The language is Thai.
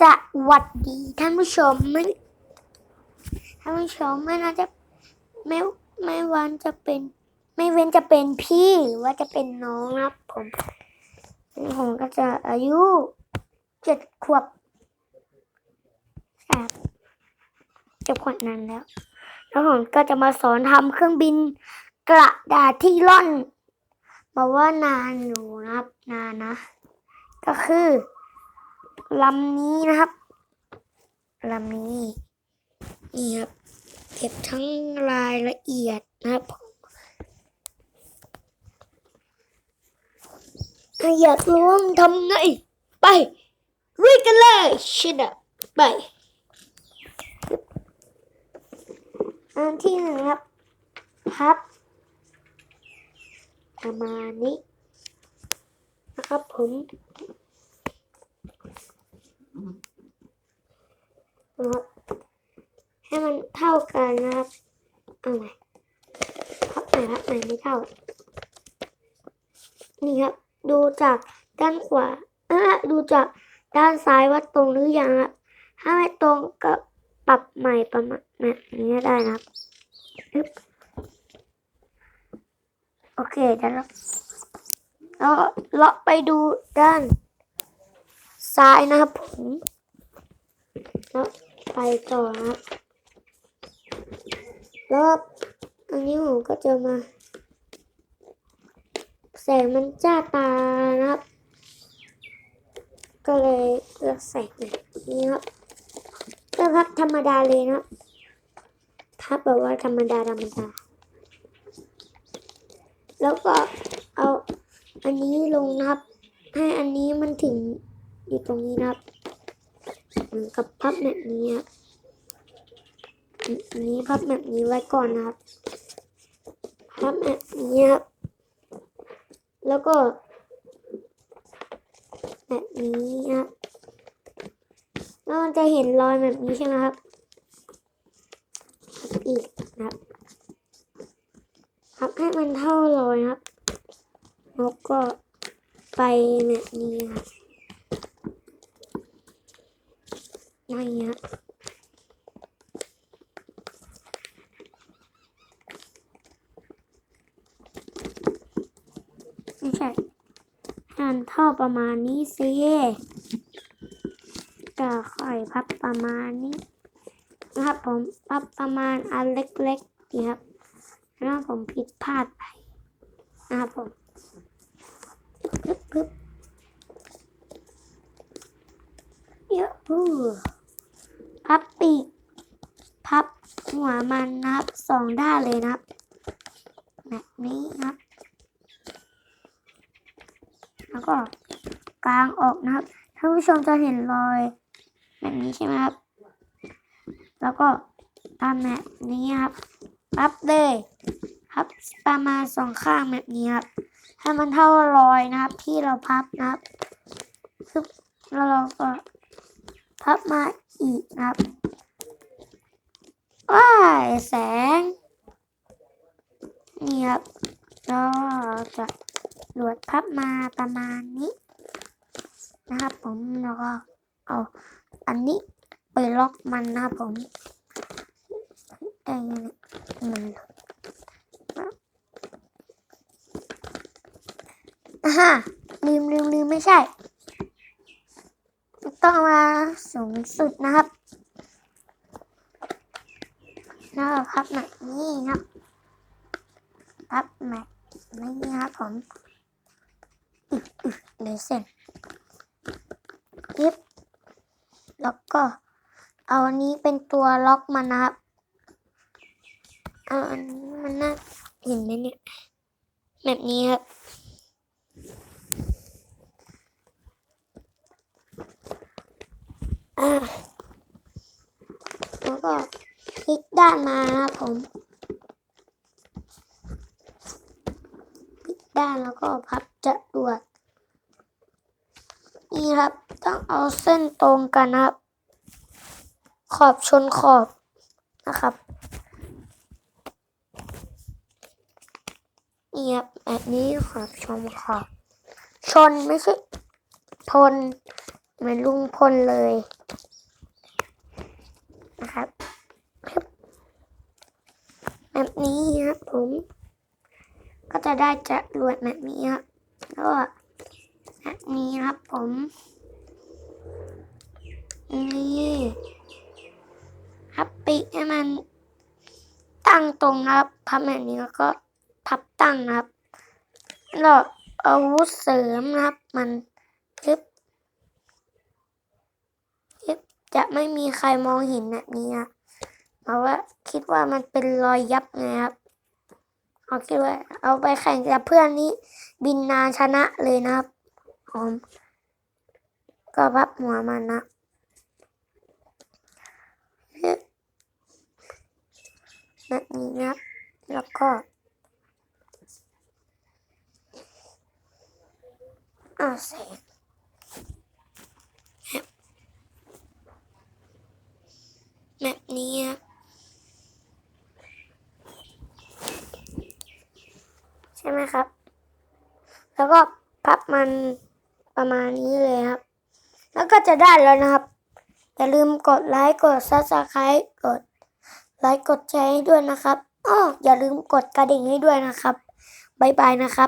สวัสดีท่านผู้ชมไม่ท่านผู้ชมไม่น่าจะไม่ไม่วันจะเป็น ไม่เว้นจะเป็นพี่หรือว่าจะเป็นน้องนะครับผมผมก็จะอายุเจ็ดขวบครับเจ็ดขวบนานแล้ว แล้วผมก็จะมาสอนทำเครื่องบินกระดาษที่ร่อนมาว่านานอยู่นะครับนานนะ ก็คือ ลำนี้นะครับลำนี้นี่ครับเก็บทั้งรายละเอียดนะครับผมอยากรู้ว่ามันทำไง ไปรีดกันเลยชิดะไปอันที่หนึ่งครับพับประมาณนี้นะครับผม นะครับให้มันเท่ากันนะครับเอาใหม่พับใหม่พับใหม่ไม่เท่า นี่ครับ ดูจากด้านขวาอะดูจากด้านซ้ายว่าตรงหรือยังครับถ้าไม่ตรงก็ปรับใหม่ประมาณแบบนี้ได้นะครับอึ๊บโอเคเดี๋ยวเราแล้วเลาะไปดูด้านซ้ายนะครับผมแล้ว ไปต่อครับแล้วอันนี้ผมก็จะมา แสงมันจ้าตานะครับ ก็เลยเลือกแสงแบบนี้ครับเลือกพับธรรมดาเลยนะพับแบบว่าธรรมดาธรรมดา แล้วก็เอาอันนี้ลงนะครับ ให้อันนี้มันถึงอยู่ตรงนี้นะครับ กับพับแบบนี้นี้พับแบบนี้ไว้ก่อนนะครับ พับแบบนี้ครับ แล้วก็ แบบนี้ครับแล้วมันจะเห็นรอยแบบนี้ใช่ไหมครับพับอีกนะครับพับให้มันเท่ารอยนะครับ แล้วก็ไปแบบนี้ครับ อย่เงี้ยไม่ใช่หันเท่าประมาณนี้สิก็ค่อยพับประมาณนี้นะครับผมพับประมาณอันเล็กๆนี่ครับแล้วผมผิดพลาดไปนะครับผมปึ๊บปึ๊บเยอะพู พับปีกพับหัวมันนะครับสองด้านเลยนะครับ แบบนี้นะครับ แล้วก็กลางออกนะครับท่านผู้ชมจะเห็นรอย แบบนี้ใช่ไหมครับ แล้วก็ตามแบบนี้ครับพับเลยพับประมาณสองข้างแบบนี้ครับให้มันเท่ารอยนะครับ ที่เราพับนะครับซึบแล้วเราก็พับมา อีกครับว้าแสง นี่ครับแล้วเราจะหลวดพับมาประมาณนี้ นะครับผมแล้วก็เอาอันนี้ไปล็อกมันนะครับผมไอ้นี่มันอ่าฮะลืมลืมลืมไม่ใช่ ต้องมาสูงสุดนะครับแล้วพับแบบนี้ครับพับแบบนี้ครับผมอึกอึเลยเส้นยิบแล้วก็เอาอันนี้เป็นตัวล็อกมันนะครับเอาอันนี้มันน่าเห็นไหมเนี่ยแบบนี้ครับ อ่าแล้วก็พลิกด้านมาครับผมพลิกด้านแล้วก็พับจะรวดนี่ครับต้องเอาเส้นตรงกันครับ ขอบชนขอบนะครับนี่ครับแบบนี้ขอบชนขอบ ชนไม่ใช่ทนเหมือนลุงพลเลย นะครับครับแบบนี้ครับผม ก็จะได้จะรวดแบบนี้ครับแล้วก็แบบนี้ครับผมนี่ครับปีกให้มันตั้งตรงนะครับพับแบบนี้แล้วก็พับตั้งนะครับแล้วอาวุธเสริมนะครับมันยึบยึบ จะไม่มีใครมองเห็นแบบนี้นะเพราะว่าคิดว่ามันเป็นรอยยับไงครับเอาคิดว่าเอาไปแข่งกับเพื่อนนี้ บินนานชนะเลยนะครับผมก็พับหัวมันนะแบบนี้นะแล้วก็เอาใส่แบบ นี้ครับใช่ไหมครับ แล้วก็พับมันประมาณนี้เลยครับ แล้วก็จะได้แล้วนะครับ อย่าลืมกดไลค์กดซับสไครต์กดไลค์กดแชร์ให้ด้วยนะครับอ้ออย่าลืมกดกระดิ่งให้ด้วยนะครับ บ๊ายบายนะครับ